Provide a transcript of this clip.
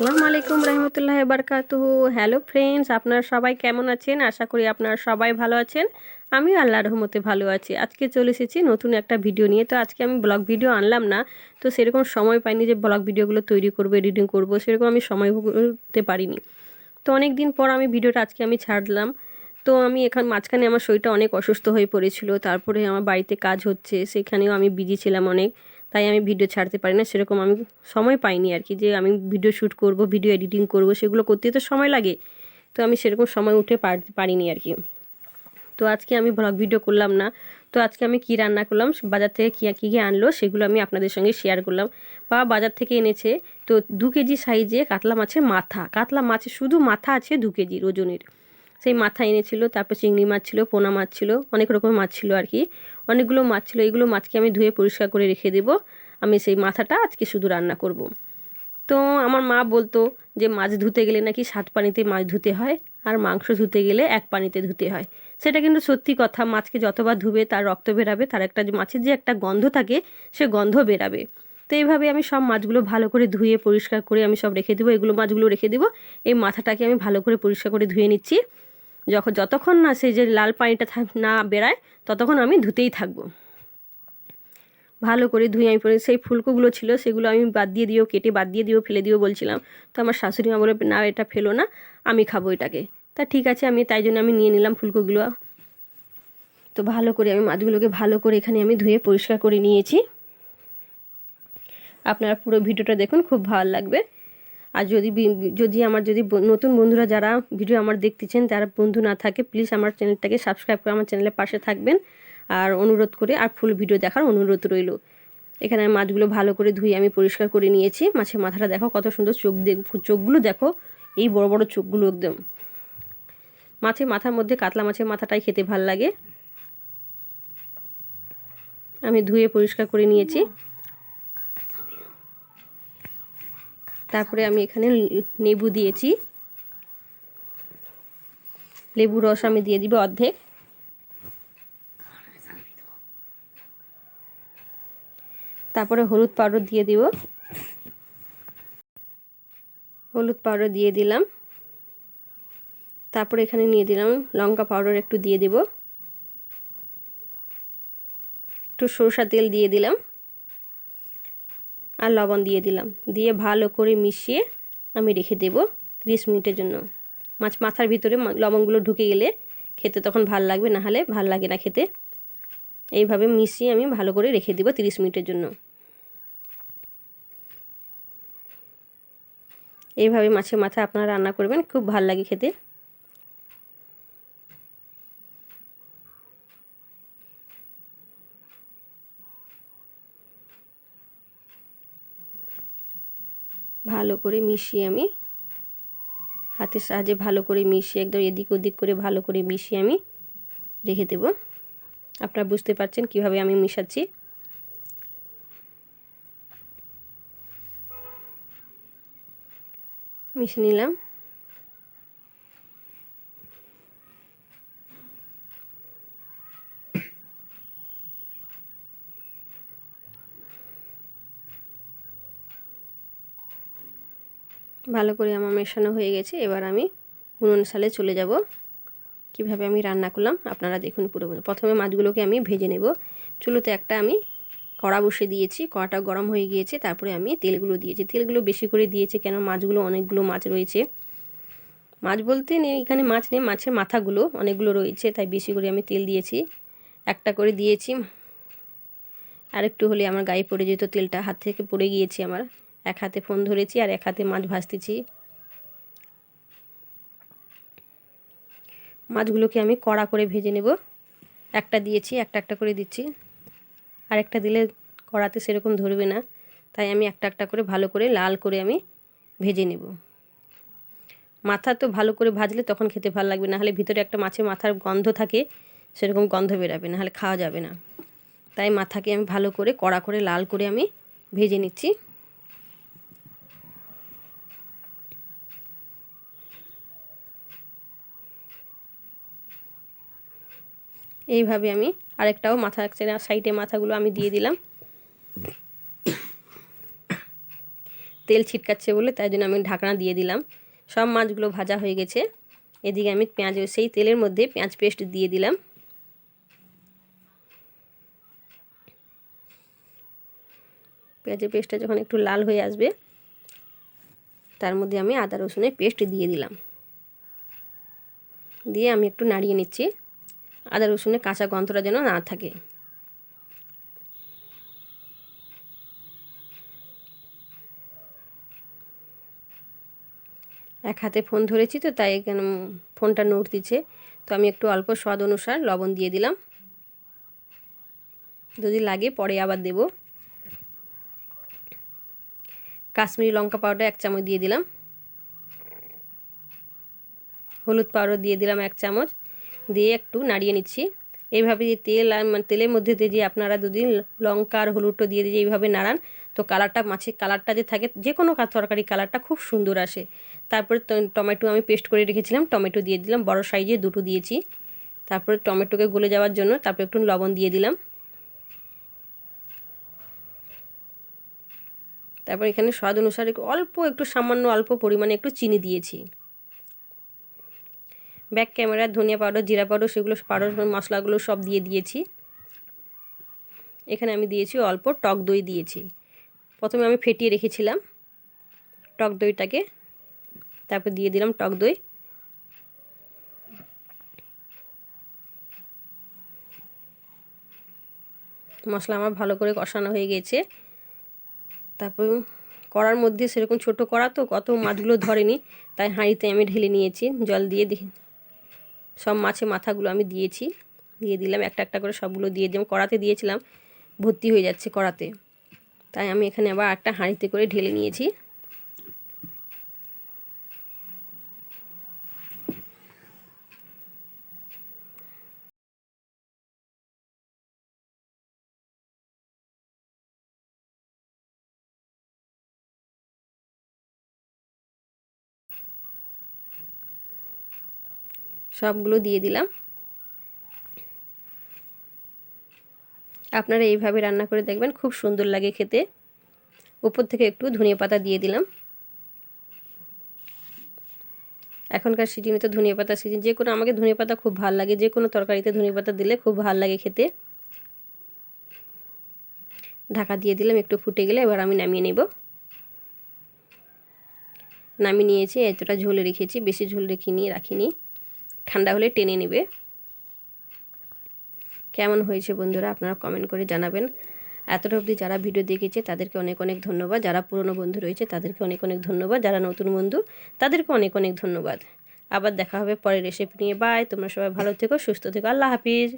আসসালামু আলাইকুম রহমতুল্লাহ বারকাতুহু। Hello friends আপনারা সবাই কেমন আছেন? আশা করি আপনারা সবাই ভালো আছেন। আমি আল্লাহ রহমতে ভালো আছি। আজকে চলে এসেছি নতুন একটা ভিডিও নিয়ে। তো আজকে আমি ব্লগ ভিডিও আনলাম না। তো সেরকম সময় পাইনি যে ব্লগ ভিডিওগুলো তৈরি করব, এডিটিং করব। সেরকম আমি সময় করতে পারিনি। তো অনেক দিন পর আমি ভিডিওটা আজকে আমি ছাড়লাম। তো আমি এখান মাঝখানে আমার শরীরটা অনেক অসুস্থ হয়ে পড়েছিল। তারপরে আমার বাড়িতে কাজ হচ্ছে, সেখানেও আমি বিজি ছিলাম অনেক। তাই আমি ভিডিও ছাড়তে পারি না। সেরকম আমি সময় পাইনি আর কি যে আমি ভিডিও শ্যুট করব ভিডিও এডিটিং করব, সেগুলো করতে তো সময় লাগে। তো আমি সেরকম সময় উঠে পারিনি আর কি। তো আজকে আমি ব্লগ ভিডিও করলাম না। তো আজকে আমি কী রান্না করলাম, বাজার থেকে কী কী কী আনলো, সেগুলো আমি আপনাদের সঙ্গে শেয়ার করলাম। বা বাজার থেকে এনেছে, তো দু কেজি সাইজে কাতলা মাছের মাথা। কাতলা মাছের শুধু মাথা আছে দু কেজির ওজনের। সেই মাথা এনেছিল, তারপর চিংড়ি মাছ ছিল, পোনা মাছ ছিল, অনেক রকমের মাছ ছিল আর কি। অনেকগুলো মাছ ছিল, এইগুলো মাছকে আমি ধুয়ে পরিষ্কার করে রেখে দেব। আমি সেই মাথাটা আজকে শুধু রান্না করব। তো আমার মা বলতো যে মাছ ধুতে গেলে নাকি সাত পানিতে মাছ ধুতে হয় আর মাংস ধুতে গেলে এক পানিতে ধুতে হয়। সেটা কিন্তু সত্যি কথা, মাছকে যতবার ধুবে তার রক্ত বেরাবে, তার একটা মাছের যে একটা গন্ধ থাকে সে গন্ধ বেরাবে। তো এইভাবে আমি সব মাছগুলো ভালো করে ধুয়ে পরিষ্কার করে আমি সব রেখে দেবো এগুলো মাছগুলো রেখে দেবো। এই মাথাটাকে আমি ভালো করে পরিষ্কার করে ধুয়ে নিচ্ছি। যখন যতক্ষণ না সেই যে লাল পানিটা না বেড়ায়, ততক্ষণ আমি ধুতেই থাকব। ভালো করে ধুয়ে আমি পরে সেই ফুলকোগুলো ছিল, সেগুলো আমি বাদ দিয়ে দিও কেটে বাদ দিয়ে দিও ফেলে দিও বলছিলাম, তো আমার শাশুড়ি মা বলে, না, এটা ফেলো না, আমি খাব এটাকে। তা ঠিক আছে, আমি তাই জন্য আমি নিয়ে নিলাম ফুলকোগুলো। তো ভালো করে আমি মাছগুলোকে ভালো করে এখানে আমি ধুয়ে পরিষ্কার করে নিয়েছি। আপনারা পুরো ভিডিওটা দেখুন, খুব ভালো লাগবে। আর যদি যদি আমার, যদি নতুন বন্ধুরা যারা ভিডিও আমার দেখতেছেন যারা বন্ধু না থাকে প্লিজ আমার চ্যানেলটাকে সাবস্ক্রাইব করে আমার চ্যানেলের পাশে থাকবেন। আর অনুরোধ করে, আর ফুল ভিডিও দেখার অনুরোধ রইল। এখানে আমি মাছগুলো ভালো করে ধুয়ে আমি পরিষ্কার করে নিয়েছি। মাছের মাথাটা দেখো, কত সুন্দর চোখ চোখগুলো দেখো, এই বড় বড় চোখগুলো একদম। মাছের মাথার মধ্যে কাতলা মাছের মাথাটাই খেতে ভালো লাগে। আমি ধুয়ে পরিষ্কার করে নিয়েছি। তারপরে আমি এখানে লেবু দিয়েছি। লেবু রস আমি দিয়ে দিব অর্ধেক। তারপরে হলুদ পাউডার দিয়ে দিব। হলুদ পাউডার দিয়ে দিলাম। তারপরে এখানে নিয়ে দিলাম লঙ্কা পাউডার একটু দিয়ে দেব। একটু সরষা তেল দিয়ে দিলাম। আর লবণ দিয়ে দিলাম। দিয়ে ভালো করে মিশিয়ে আমি রেখে দেব ত্রিশ মিনিটের জন্য। মাছ মাথার ভিতরে লবণগুলো ঢুকে গেলে খেতে তখন ভালো লাগবে, না হলে ভালো লাগে না খেতে। এইভাবে মিশিয়ে আমি ভালো করে রেখে দেবো তিরিশ মিনিটের জন্য। এইভাবে মাছের মাথা আপনারা রান্না করবেন, খুব ভালো লাগে খেতে। ভালো করে মিশিয়ে আমি, হাতের সাহায্যে ভালো করে মিশিয়ে একদম এদিক ওদিক করে ভালো করে মিশিয়ে আমি রেখে দেব। আপনারা বুঝতে পারছেন কীভাবে আমি মিশাচ্ছি। মিশিয়ে নিলাম। ভালো করে আমার মেশানো হয়ে গেছে। এবার আমি উনুন সালে চলে যাব। কীভাবে আমি রান্না করলাম আপনারা দেখুন পুরো প্রথমে মাছগুলোকে আমি ভেজে নেব। চুলোতে একটা আমি কড়া বসে দিয়েছি। কড়াটা গরম হয়ে গিয়েছে। তারপরে আমি তেলগুলো দিয়েছি। তেলগুলো বেশি করে দিয়েছি কেন? মাছগুলো অনেকগুলো মাছ রয়েছে। মাছ বলতে নেই, এখানে মাছ নেই। মাছের মাথাগুলো অনেকগুলো রয়েছে, তাই বেশি করে আমি তেল দিয়েছি। একটা করে দিয়েছি। আরেকটু হলে আমার গায়ে পড়ে যেত তেলটা। হাত থেকে পড়ে গিয়েছে আমার। এক হাতে ফোন ধরেছি আর এক হাতে মাছ ভাজতেছি। মাছগুলোকে আমি কড়া করে ভেজে নেব। একটা দিয়েছি, একটা একটা করে দিচ্ছি। আর একটা দিলে কড়াতে সেরকম ধরবে না, তাই আমি একটা একটা করে ভালো করে লাল করে আমি ভেজে নেব। মাথা তো ভালো করে ভাজলে তখন খেতে ভালো লাগবে না হলে ভিতরে একটা মাছের মাথার গন্ধ থাকে, সেরকম গন্ধ বেরাবে না হলে খাওয়া যাবে না। তাই মাথাকে আমি ভালো করে, কড়া করে লাল করে আমি ভেজে নিচ্ছি। এইভাবে আমি আরেকটাও মাথা সাইডে মাথাগুলো আমি দিয়ে দিলাম। তেল ছিটকাচ্ছে বলে তাই জন্য আমি ঢাকনা দিয়ে দিলাম। সব মাছগুলো ভাজা হয়ে গেছে। এদিকে আমি পেঁয়াজ সেই তেলের মধ্যে পেঁয়াজ পেস্ট দিয়ে দিলাম। পেঁয়াজের পেস্টটা যখন একটু লাল হয়ে আসবে, তার মধ্যে আমি আদা রসুনের পেস্ট দিয়ে দিলাম। দিয়ে আমি একটু নাড়িয়ে নিচ্ছি। আদা, রসুনের কাঁচা গন্ধটা যেন না থাকে। এক হাতে ফোন ধরেছি তো, তাই এখানে ফোনটা নোট দিচ্ছে। তো আমি একটু অল্প স্বাদ অনুসার লবণ দিয়ে দিলাম। যদি লাগে পরে আবার দেব। কাশ্মীরি লঙ্কা পাউডার এক চামচ দিয়ে দিলাম। হলুদ পাউডার দিয়ে দিলাম এক চামচ। দিয়ে একটু নাড়িয়ে নিচ্ছি। এইভাবে যে তেল মানে তেলের মধ্যে দিয়ে যে আপনারা দুদিন লঙ্কা আর হলুদটা দিয়ে দিয়ে এইভাবে নাড়ান, তো কালারটা মাছের কালারটা যে থাকে, যে কোনো তরকারি কালারটা খুব সুন্দর আসে। তারপরে টমেটো আমি পেস্ট করে রেখেছিলাম, টমেটো দিয়ে দিলাম, বড় সাইজে দুটো দিয়েছি। তারপরে টমেটোকে গলে যাওয়ার জন্য তারপরে একটু লবণ দিয়ে দিলাম। তারপর এখানে স্বাদ অনুসারে অল্প একটু সামান্য অল্প পরিমাণে একটু চিনি দিয়েছি। ব্যাক ক্যামেরা, ধনিয়া পাউডার, জিরা পাউডার, সেগুলো পাউডার মশলাগুলো সব দিয়ে দিয়েছি। এখানে আমি দিয়েছি অল্প টক দই দিয়েছি। প্রথমে আমি ফেটিয়ে রেখেছিলাম টক দইটাকে। তারপর দিয়ে দিলাম টক দই। মশলা আমার ভালো করে কষানো হয়ে গেছে। তারপর কড়ার মধ্যে সেরকম ছোট কড়া তো, কত মাছগুলো ধরেনি, তাই হাঁড়িতে আমি ঢেলে নিয়েছি। জল দিয়ে দিই সব মাছে মাথাগুলো আমি দিয়েছি। দিয়ে দিলাম, একটা একটা করে সবগুলো দিয়ে দিলাম। কড়াতে দিয়েছিলাম, ভর্তি হয়ে যাচ্ছে কড়াতে। তাই আমি এখানে আবার একটা হাঁড়িতে করে ঢেলে নিয়েছি। সবগুলো দিয়ে দিলাম। আপনারা এইভাবে রান্না করে দেখবেন, খুব সুন্দর লাগে খেতে। উপর থেকে একটু ধনিয়া পাতা দিয়ে দিলাম। এখনকার সিজনে তো ধনিয়া পাতা সিজন, যে কোনো আমাকে ধনিয়া পাতা খুব ভালো লাগে, যে কোনো তরকারিতে ধনিয়া পাতা দিলে খুব ভালো লাগে খেতে। ঢাকা দিয়ে দিলাম, একটু ফুটে গেলে এবার আমি নামিয়ে নেব। নামিয়ে নিয়েছি, এতটা ঝোলে রেখেছি, বেশি ঝোল রেখিনি রাখিনি। ঠান্ডা হলে টেনে নেবে। কেমন হয়েছে বন্ধুরা আপনারা কমেন্ট করে জানাবেন। এতটা অবধি যারা ভিডিও দেখেছে, তাদেরকে অনেক অনেক ধন্যবাদ। যারা পুরনো বন্ধু রয়েছে, তাদেরকে অনেক অনেক ধন্যবাদ। যারা নতুন বন্ধু, তাদেরকে অনেক অনেক ধন্যবাদ। আবার দেখা হবে পরের রেসিপি নিয়ে। বাই তোমরা সবাই ভালো থেকো, সুস্থ থেকো। আল্লাহ হাফিজ।